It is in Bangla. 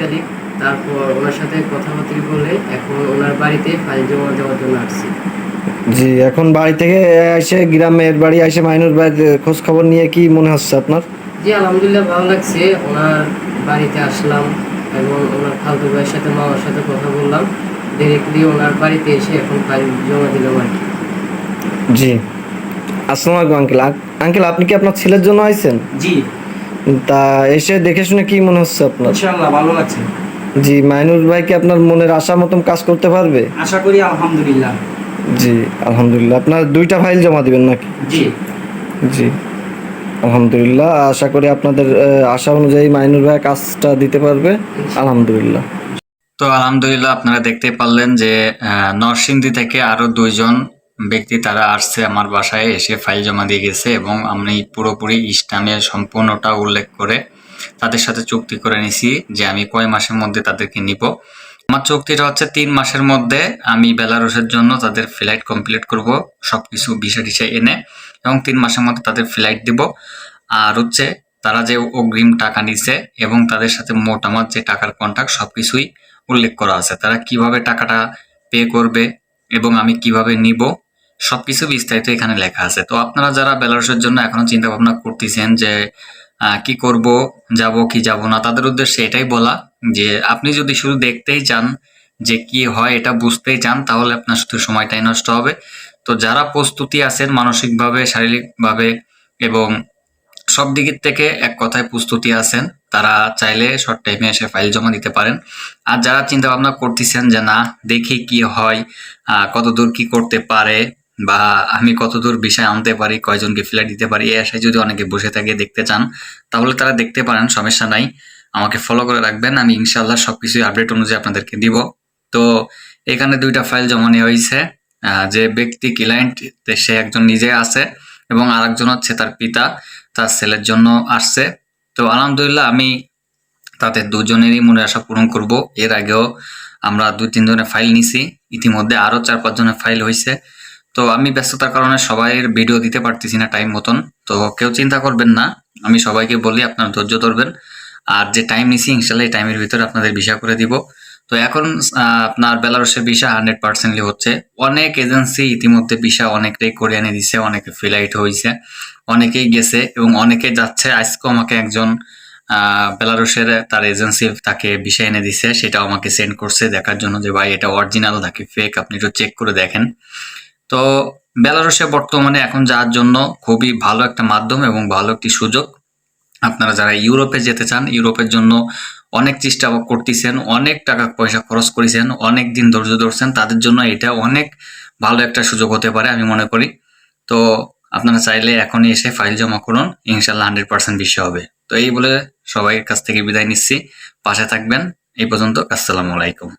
তারিখ তারপর ওনার সাথে কথাবার্তা বলে এখন ওনার বাড়িতে ফাইল জমা দেওয়ার জন্য আসছি। জি এখন বাড়ি থেকে এসে গ্রামের বাড়ি এসে মাইনুর ভাইয়ের খোঁজ খবর নিয়ে কি মনে হচ্ছে আপনার? জি আলহামদুলিল্লাহ ভালো লাগছে। ওনার বাড়িতে আসলাম এবং ওনার খালতু ভাইয়ের সাথে মামার সাথে কথা বললাম। ডিরেক্টলি ওনার বাড়িতে এসে এখন ফাইল জমা দিলাম আর কি। জি। আসসালামু আলাইকুম আঙ্কেল। আঙ্কেল আপনি কি আপনার ছেলের জন্য আইছেন? জি। তা এসে দেখে শুনে কি মনে হচ্ছে আপনার? ইনশাআল্লাহ ভালো লাগছে। জি মাইনুর ভাই কি আপনার মনের আশা মতন কাজ করতে পারবে? আশা করি আলহামদুলিল্লাহ। জি আলহামদুলিল্লাহ। আপনার দুইটা ফাইল জমা দিবেন নাকি? জি। জি আলহামদুলিল্লাহ। আশা করি আপনাদের আশা অনুযায়ী মাইনুর ভাই কাজটা দিতে পারবে। আলহামদুলিল্লাহ। তো আলহামদুলিল্লাহ আপনারা দেখতে পারলেন যে নরসিংদী থেকে আরও দুইজন ব্যক্তি তারা আসছে আমার বাসায়, এসে ফাইল জমা দিয়ে গেছে এবং আমি পুরোপুরি ইসলামের সম্পূর্ণটা উল্লেখ করে তাদের সাথে চুক্তি করে নিছি যে আমি কয় মাসের মধ্যে তাদেরকে নিব। আমার চুক্তিটা হচ্ছে তিন মাসের মধ্যে আমি বেলারুসের জন্য তাদের ফ্লাইট কমপ্লিট করব সব কিছু বিষয় টিষয় এনে এবং তিন মাসের মধ্যে তাদের ফ্লাইট দিব। আর হচ্ছে তারা যে অগ্রিম টাকা নিছে এবং তাদের সাথে মোট আমার যে টাকার কন্ট্যাক্ট সবকিছুই উল্লেখ করা আছে। তারা কীভাবে টাকাটা পে করবে এবং আমি কীভাবে নিব সবকিছু বিস্তারিত এখানে লেখা আছে। তো আপনারা যারা বেলারসের জন্য এখনও চিন্তা ভাবনা করতেছেন যে কি করব যাব কি যাব না তাদের উদ্দেশ্যে এটাই বলা যে আপনি যদি শুধু দেখতেই চান যে কি হয় এটা বুঝতেই চান তাহলে আপনার শুধু সময়টাই নষ্ট হবে। তো যারা প্রস্তুতি আছেন মানসিকভাবে শারীরিকভাবে এবং সব দিকের থেকে এক কথায় প্রস্তুতি আছেন তারা চাইলে শর্ট টাইমে এসে ফাইল জমা দিতে পারেন। আর যারা চিন্তা ভাবনা করতেছেন যে না দেখি কি হয় আহ, কতদূর কি করতে পারে? বা আমি কতদূর বিষয় আনতে পারি, কয়জনকে ফ্ল্যাট দিতে পারি, এই আশায় যদি অনেকে বসে থাকে, দেখতে চান, তাহলে তারা দেখতে পারেন, সমস্যা নাই। আমাকে ফলো করে রাখবেন, আমি ইনশাল্লাহ সব সবকিছু আপডেট অনুযায়ী আপনাদেরকে দিব। তো এখানে দুইটা ফাইল জমা নেওয়া হয়েছে যে ব্যক্তি ক্লায়েন্ট সে একজন নিজে আছে এবং আরেকজন হচ্ছে তার পিতা, তার ছেলের জন্য আসছে। তো আলহামদুলিল্লাহ, আমি তাতে দুজনেরই মনে আশা পূরণ করব। এর আগেও আমরা দুই তিনজনের ফাইল নিছি, ইতিমধ্যে আরও চার পাঁচ জনের ফাইল হয়েছে। তো আমি ব্যস্ততার কারণে সবাইয়ের ভিডিও দিতে পারতেছি না টাইম মতন। তো কেউ চিন্তা করবেন না আমি সবাইকে বলি আপনার ধৈর্য ধরবেন। আর যে টাইম নিছি ইনশাল্লাহ এই টাইমের ভিতরে আপনাদের ভিসা করে দিব। তো এখন আপনার বেলারসের ভিসা হান্ড্রেড পার্সেন্টলি হচ্ছে। অনেক এজেন্সি ইতিমধ্যে ভিসা অনেকটাই করে এনে দিছে অনেকে ফ্লাইট হয়েছে অনেকেই গেছে এবং অনেকে যাচ্ছে। আজকেও আমাকে একজন আহ, বেলারুশের তার এজেন্সি তাকে বিষয় এনে দিছে সেটাও আমাকে সেন্ড করছে দেখার জন্য যে ভাই এটা অরিজিনাল নাকি ফেক আপনি একটু চেক করে দেখেন। তো বেলারুশে বর্তমানে এখন যাওয়ার জন্য খুবই ভালো একটা মাধ্যম এবং ভালো একটি সুযোগ। আপনারা যারা ইউরোপে যেতে চান, ইউরোপের জন্য অনেক চেষ্টা করতেছেন, অনেক টাকা পয়সা খরচ করেছেন, অনেক দিন ধৈর্য ধরছেন, তাদের জন্য এটা অনেক ভালো একটা সুযোগ হতে পারে আমি মনে করি। তো আপনারা চাইলে এখনই এসে ফাইল জমা করুন ইনশাল্লাহ হান্ড্রেড পার্সেন্ট বিষয় হবে। তো এই বলে সবাই কাছ থেকে বিদায় নিচ্ছি। পাশে থাকবেন। এই পর্যন্ত আসসালামু আলাইকুম।